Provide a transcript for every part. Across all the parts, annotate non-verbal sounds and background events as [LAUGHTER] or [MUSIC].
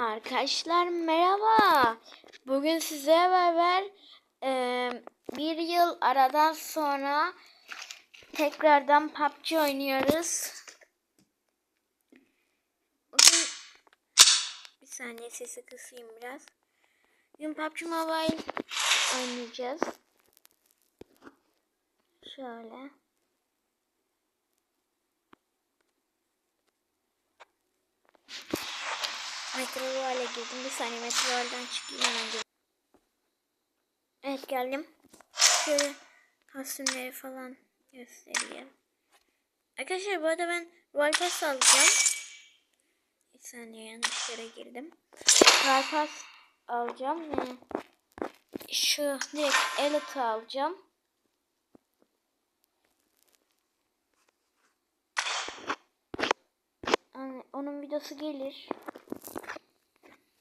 Arkadaşlar merhaba. Bugün size beraber e, bir yıl aradan sonra tekrardan PUBG oynuyoruz. Bugün bir saniye sesi kısayım biraz. Bugün PUBG Mobile oynayacağız. Şöyle. Metroval'e girdim. Bir saniye Metroval'den çıkayım geleyim. Evet geldim. Şöyle kostümleri falan göstereyim. Arkadaşlar bu arada ben Royal Pass alacağım. Bir saniye yanlış yere girdim. Royal Pass alacağım. Şu direkt Elite alacağım. Yani onun videosu gelir.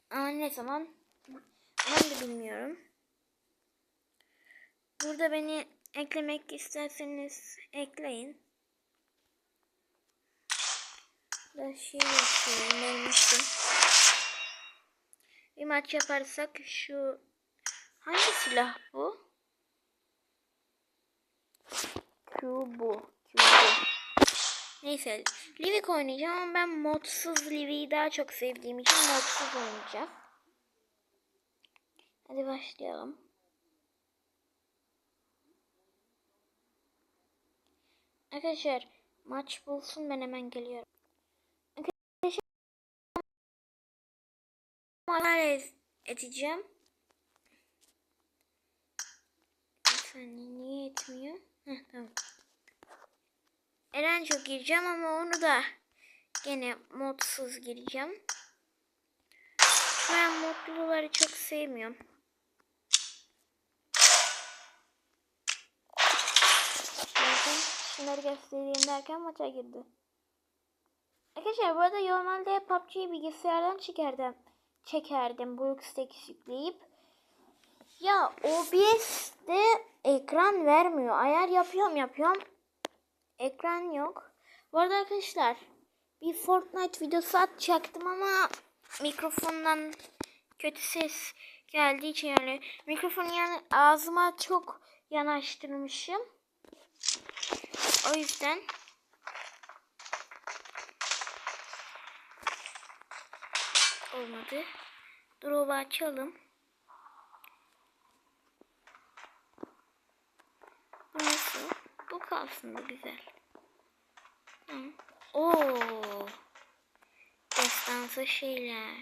Ama ne zaman? Ben de bilmiyorum. Burada beni eklemek isterseniz ekleyin. Da şey yapıyorum vermiştim. Bir maç yaparsak şu hangi silah bu? Q bu. Q bu. Neyse Livik oynayacağım ama ben modsuz Livik'i daha çok sevdiğim için modsuz oynayacağım. Hadi başlayalım. Arkadaşlar maç bulsun ben hemen geliyorum. Arkadaşlar maçlar edeceğim. Saniye niye etmiyor? Heh, tamam. Eren çok gireceğim ama onu da gene modsuz gireceğim. Ben modluları çok sevmiyorum. Şunları göstereyim derken maça girdi. Arkadaşlar bu arada normalde PUBG'yi bilgisayardan çekerdim. Çekerdim bu X'teki yükleyip. Ya OBS'de ekran vermiyor. Ayar yapıyorum yapıyorum. Ekran yok. Bu arada arkadaşlar bir Fortnite videosu atacaktım ama mikrofondan kötü ses geldiği için yani mikrofonu yani ağzıma çok yanaştırmışım. O yüzden olmadı. Drop'u açalım. Bu nasıl? Bu kalsın da güzel. Hı. Oo. Destansı şeyler.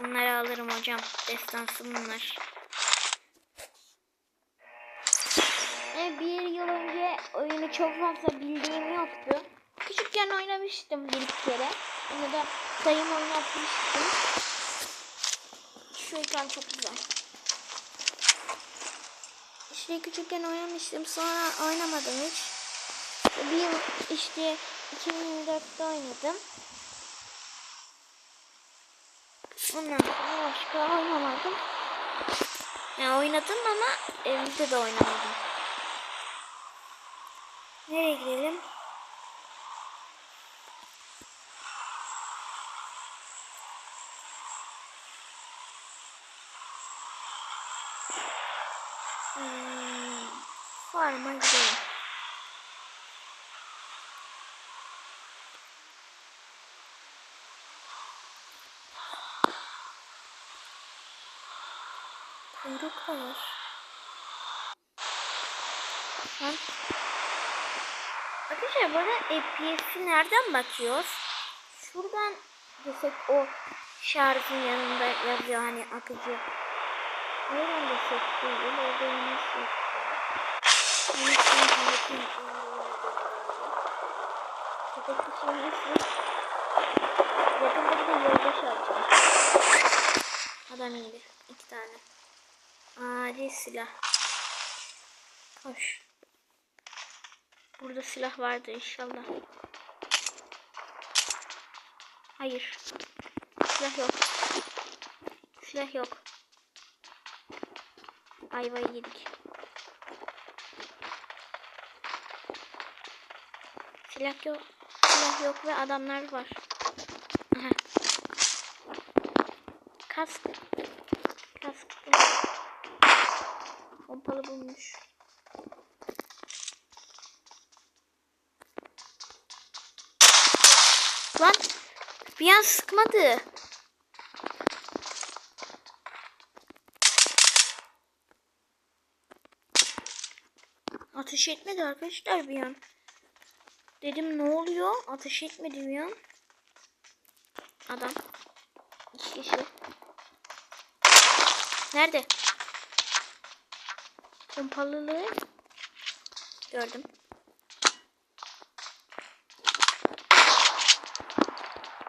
Onları alırım hocam. Destansı bunlar. E, bir yıl önce oyunu çok fazla bildiğim yoktu. Küçükken oynamıştım bir kere. Onu da dayım oynatmıştım. Şu ekran çok güzel. İşte küçükken oynamıştım. Sonra oynamadım hiç. Bir yıl işte 2024'te oynadım. Ondan sonra başka oynamadım. Yani oynadım ama evimde de oynamadım. Nereye gidelim? Farma gidelim. Kuyruk var. Lan. Arkadaşlar bu arada FPS'i nereden bakıyoruz? Şuradan desek o şarjın yanında yazıyor hani akıcı. Nereden desek değil, orada yine Köpek şey nasıl? Yakında bir de yoldaş alacağım. Adam indi. iki tane. Acil silah. Koş. Burada silah vardı inşallah. Hayır. Silah yok. Silah yok. Ayvayı yedik. Silah yok. Silah yok ve adamlar var. Aha. Kask. Kask. Pompalı bulmuş. Lan bir an sıkmadı. Ateş etmedi arkadaşlar bir an. Dedim ne oluyor? Ateş etmedi bir an. Adam. İki kişi. Nerede? Pompalılığı gördüm.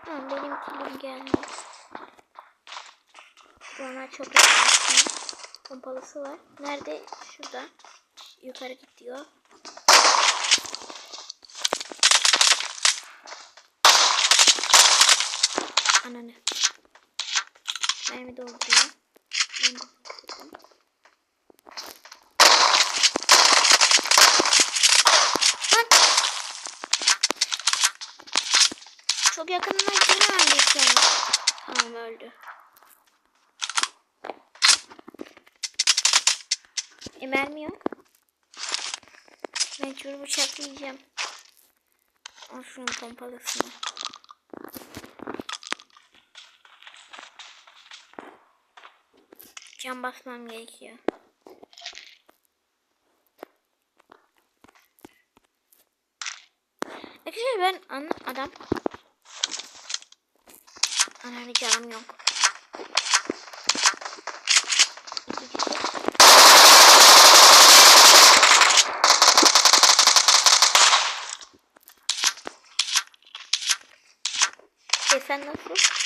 Tamam benim kilim geldi. Sonra çok yaklaştım. Pompalısı var. Nerede? Şurada. Yukarı gidiyor. Ananı. Mermi dolduruyor. Ben de! Çok yakınına girmem gerekiyor. Tamam öldü. E mermi yok. Mecbur bıçaklayacağım. Al şunun pompalısını. Cam basmam gerekiyor. Arkadaşlar ben an adam Anneanne canım yok. E sen nasıl?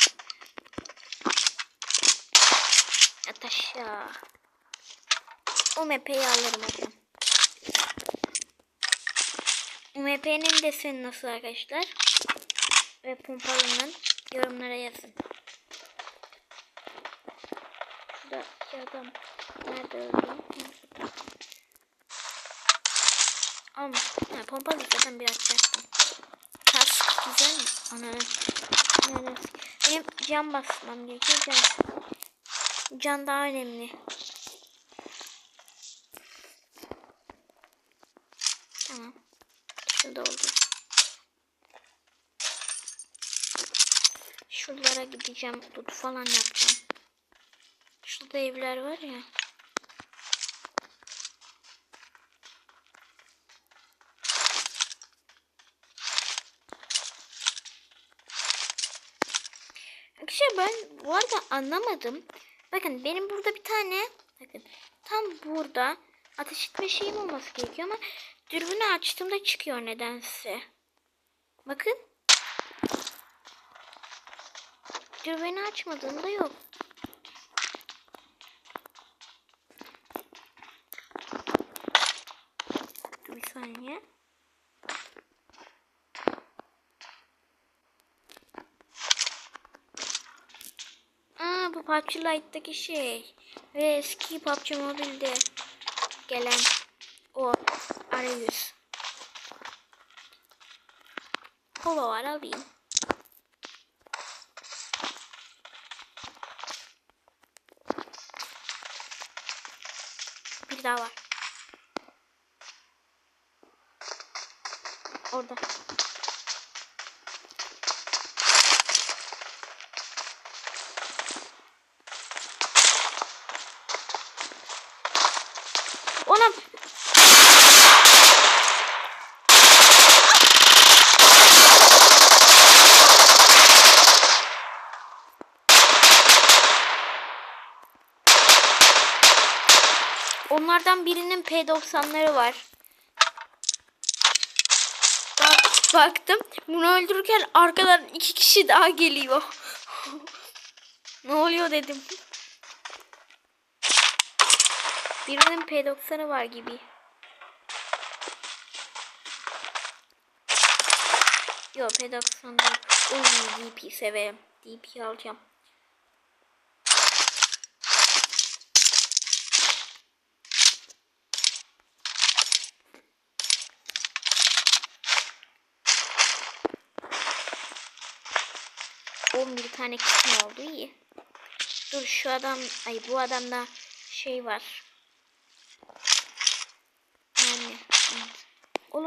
Yat aşağı. UMP'yi alırım hocam. UMP'nin deseni nasıl arkadaşlar? Ve pompalının yorumlara yazın. Şurada adam nerede öldü? Ama ha, pompalı zaten bir açacaktım. Kask güzel mi? Ananı. Ananı. Benim can basmam gerekiyor. Can. Can daha önemli. Tamam. Şurada oldu. Şuralara gideceğim. Tut falan yapacağım. Şurada evler var ya. Arkadaşlar ben bu arada anlamadım. Bakın benim burada bir tane bakın tam burada ateş etme şeyim olması gerekiyor ama dürbünü açtığımda çıkıyor nedense. Bakın. Dürbünü açmadığımda yok. Dur bir saniye. Aa bu PUBG Lite'daki şey. Ve eski PUBG Mobile'de gelen o arayüz. Polo var alayım. Bir daha var. Orada. Ona Onlardan birinin P90'ları var. Bak, baktım. Bunu öldürürken arkadan iki kişi daha geliyor. [LAUGHS] ne oluyor dedim. Birinin P90'ı var gibi. Yok P90 değil. DP severim. DP alacağım. On bir tane kısım oldu iyi. Dur şu adam, ay bu adamda şey var.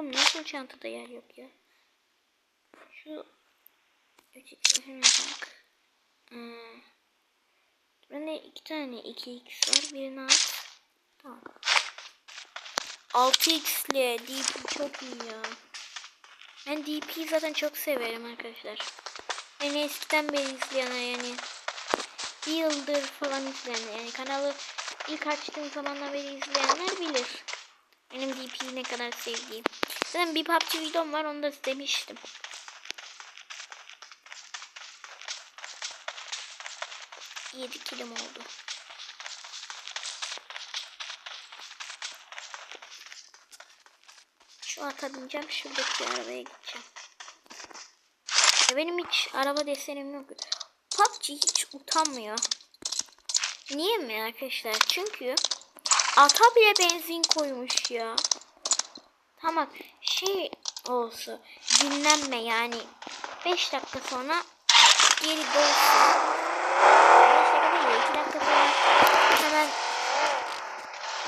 Oğlum nasıl çantada yer yok ya? Şu 3x hemen tak. Hmm. Bende iki tane 2x var. Birini at. Tamam. 6x ile DP çok iyi ya. Ben DP'yi zaten çok severim arkadaşlar. Beni eskiden beri izleyenler yani bir yıldır falan izleyenler yani kanalı ilk açtığım zamandan beri izleyenler bilir. Benim DP'yi ne kadar sevdiğim. Zaten bir PUBG videom var onu da demiştim. Yedi kilim oldu. Şu ata. Şuradaki arabaya gideceğim. Ya benim hiç araba desenim yok. PUBG hiç utanmıyor. Niye mi arkadaşlar? Çünkü ata bile benzin koymuş ya. Tamam şey olsa dinlenme yani 5 dakika sonra geri dolsun. 5 dakika değil 2 dakika sonra hemen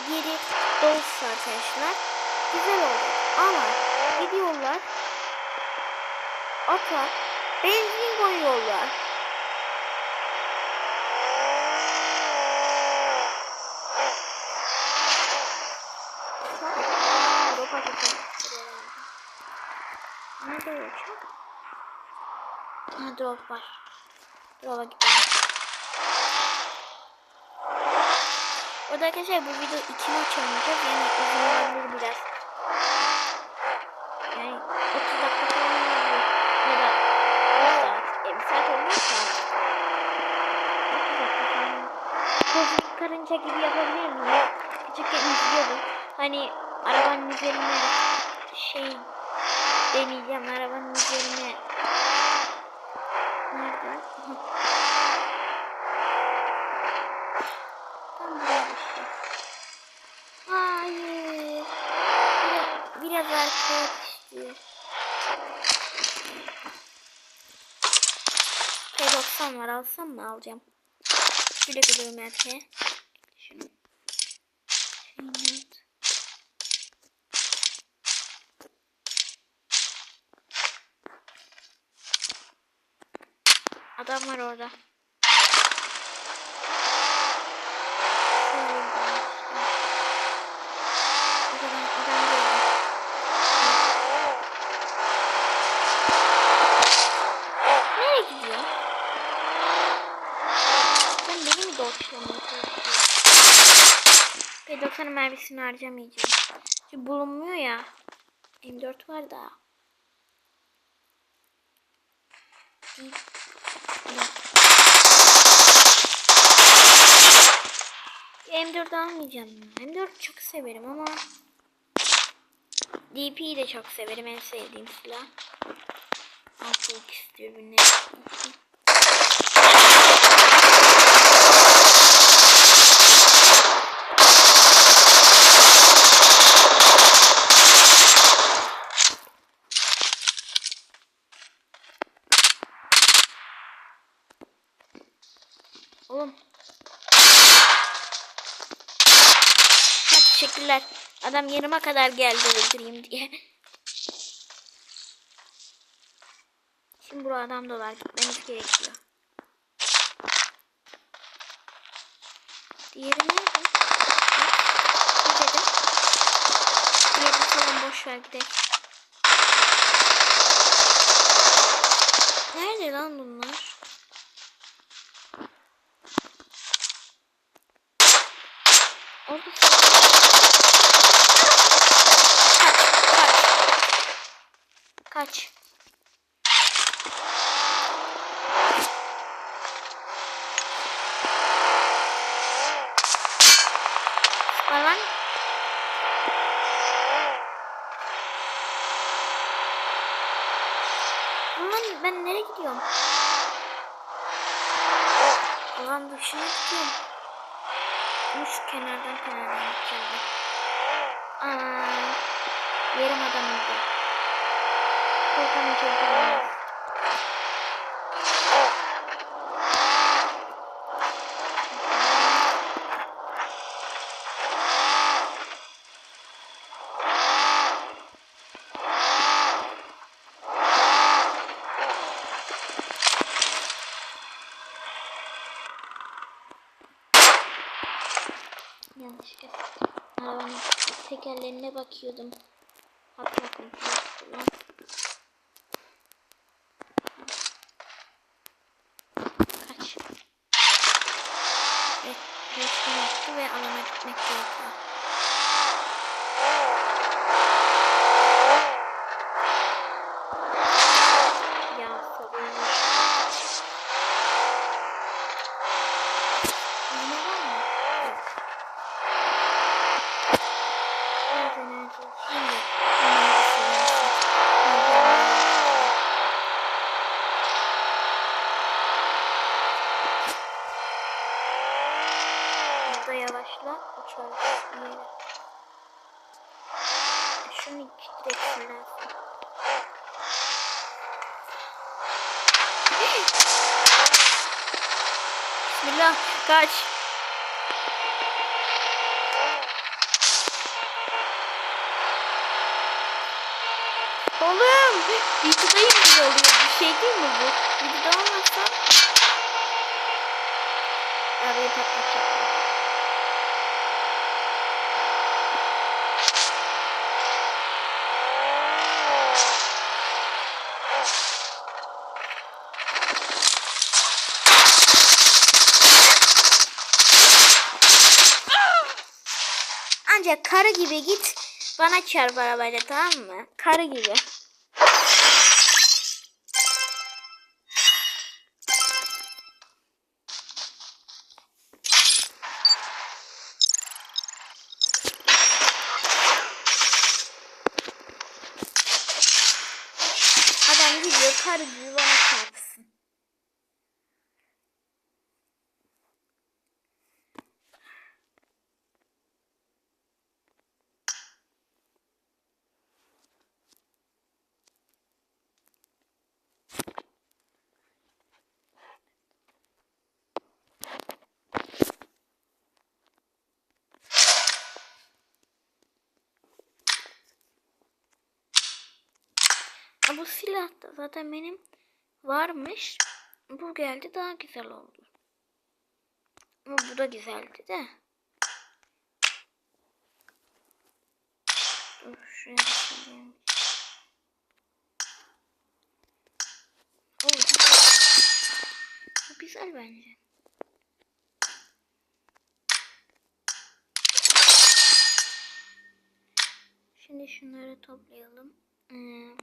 geri dolsa arkadaşlar güzel olur. Ama gidiyorlar ata benzin koyuyorlar. Drop atacağım. Nerede olacak? Ha drop var. Drop'a gidelim. Orada arkadaşlar bu video iki maç oynayacağız. Yani uzun olabilir biraz. Yani 30 dakika falan olabilir. Ya da 1 saat. E, bir saat olmazsa 30 dakika falan. Kozmik karınca gibi yapabilir miyim? Küçükken izliyordum. Hani arabanın üzerine şey deneyeceğim. Arabanın üzerine Nerede? Aha. Tam buraya düştü. Hayır. Biraz, biraz arkaya düştü. P90 var alsam mı alacağım. Şöyle gidiyorum erkeğe. Şunu. Şunu. Adam var orada. Şöyle gidelim işte. Adam, adam gördüm. Nereye gidiyor? Sen beni mi doğuşlamaya çalışıyorsun? P90 mermisini harcamayacağım. Çünkü bulunmuyor ya. M4 var da. Değil. M4 almayacağım ya. M4 çok severim ama DP'yi de çok severim. En sevdiğim silah. 6x dürbünleri. Oğlum. Ha, teşekkürler. Adam yanıma kadar geldi öldüreyim diye. Şimdi buraya adam dolar gitmemiz gerekiyor. Diğeri nerede? Ne dedim? Diğeri gidelim. Nerede lan bunlar? Orada Kaç. Falan. Lan ben nereye gidiyorum? Alan dışına gidiyorum. Şu kenardan kenardan gideceğim. Aa, yerim adam oldu yanlış Arabanın tekerlerine bakıyordum. Ve alana gitmek gerekiyor. Ya sabırmış. Yine var mı? Yok. Biraz enerji. Şimdi enerjisi versin. Burada yavaşla uçarız bir yere. Şunu iki direkt fırlarsın. Bismillah kaç. Oğlum videoda iyi oluyor. Bir şey değil mi bu? Videoda olmazsa arabayı patlatacak. Karı gibi git bana çarp arabayla tamam mı? Karı gibi. Adam gidiyor karı gibi bana Bu silah da zaten benim varmış. Bu geldi daha güzel oldu. Ama bu da güzeldi de. Dur şuraya. Oo, güzel. Bu güzel bence. Şimdi şunları toplayalım. Hmm.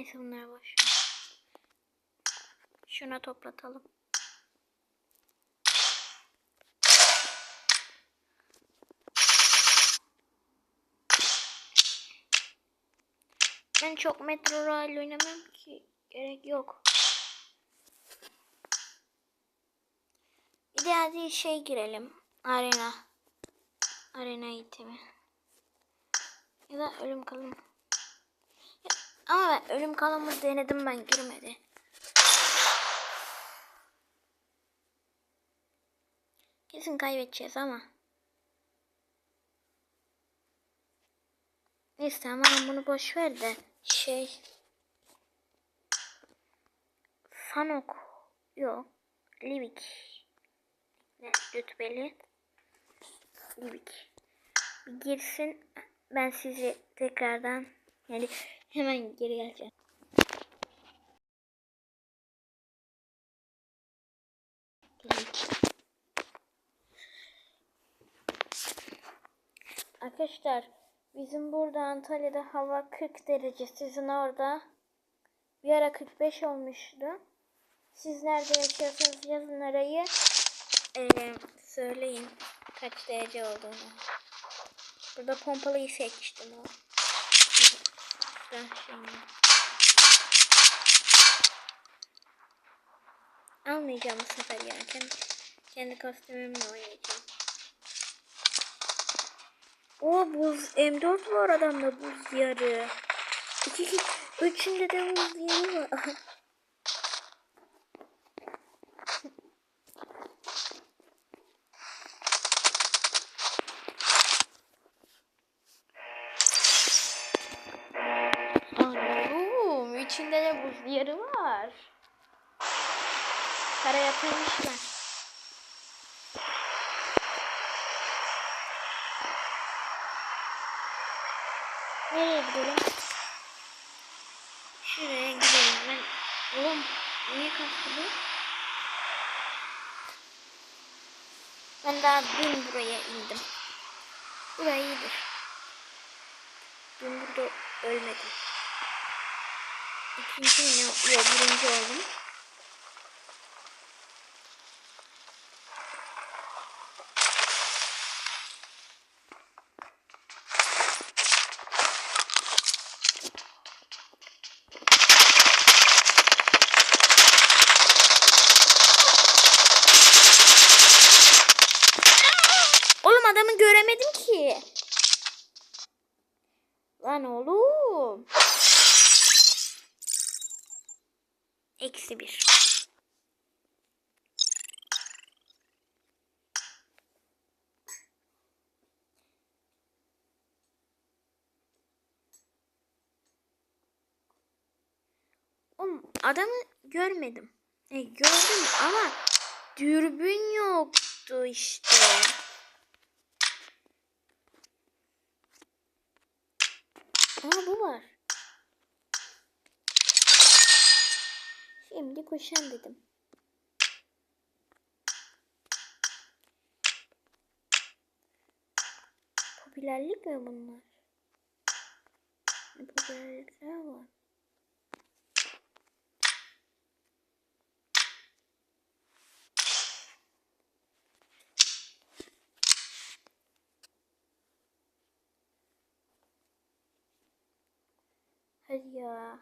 Neyse bunlar boş. Şuna toplatalım. Ben çok Metro Royal oynamam ki. Gerek yok. Bir de hadi şey girelim. Arena. Arena eğitimi. Ya da ölüm kalım. Ama ben ölüm kalımı denedim ben girmedi. Kesin kaybedeceğiz ama. Neyse ama bunu boş ver de şey. Sanok yok. Livik. Ne rütbeli? Livik. Girsin ben sizi tekrardan yani hemen geri geleceğim. Arkadaşlar bizim burada Antalya'da hava 40 derece. Sizin orada bir ara 45 olmuştu. Siz nerede yaşıyorsanız yazın arayı. Ee, söyleyin kaç derece olduğunu. Burada pompalıyı seçtim o. Ben şimdi. Almayacağım bu sefer ya. Kendi, kendi kostümümle oynayacağım. O buz M4 var adamda buz yarı. İki, iki, üçünde de buz yarı var. [LAUGHS] yeri var. Kara yatırmışlar. Nereye gidelim? Şuraya gidelim. Ben oğlum niye kalktı Ben daha dün buraya indim. Burayı iyidir. Dün burada ölmedim. İkinci mi? Yok birinci oldum. Oğlum adamı göremedim ki. Lan oğlum. Eksi bir. Oğlum adamı görmedim. E, gördüm ama dürbün yoktu işte. Aa bu var. Şimdi koşan dedim. Popülerlik mi bunlar? Popülerlikler var. Hadi ya.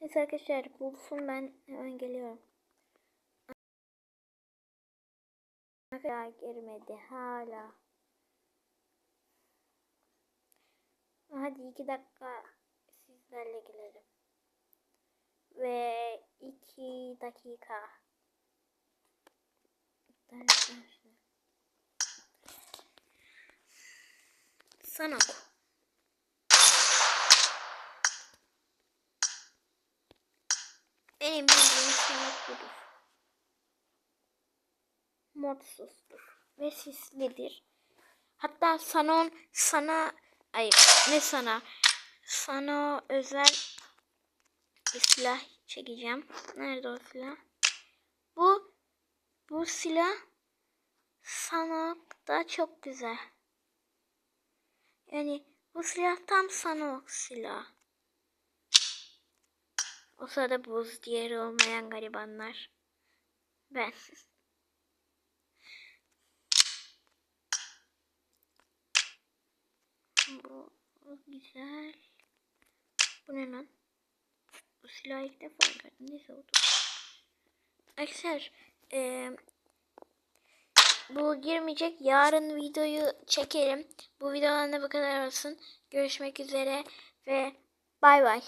Neyse arkadaşlar bulsun ben hemen geliyorum. Hala girmedi hala. Hadi iki dakika sizlerle gelelim. Ve iki dakika. Sana Benim bildiğim sanat budur. Modsuzdur ve sislidir. Hatta sanon sana ay ne sana sana özel bir silah çekeceğim. Nerede o silah? Bu bu silah sana da çok güzel. Yani bu silah tam sana silah. O sırada buz diğeri olmayan garibanlar. Ben. Bu, güzel. Bu ne lan? Bu silahı ilk defa gördüm. Neyse oldu. Arkadaşlar e, bu girmeyecek. Yarın videoyu çekerim. Bu videodan da bu kadar olsun. Görüşmek üzere ve bay bay.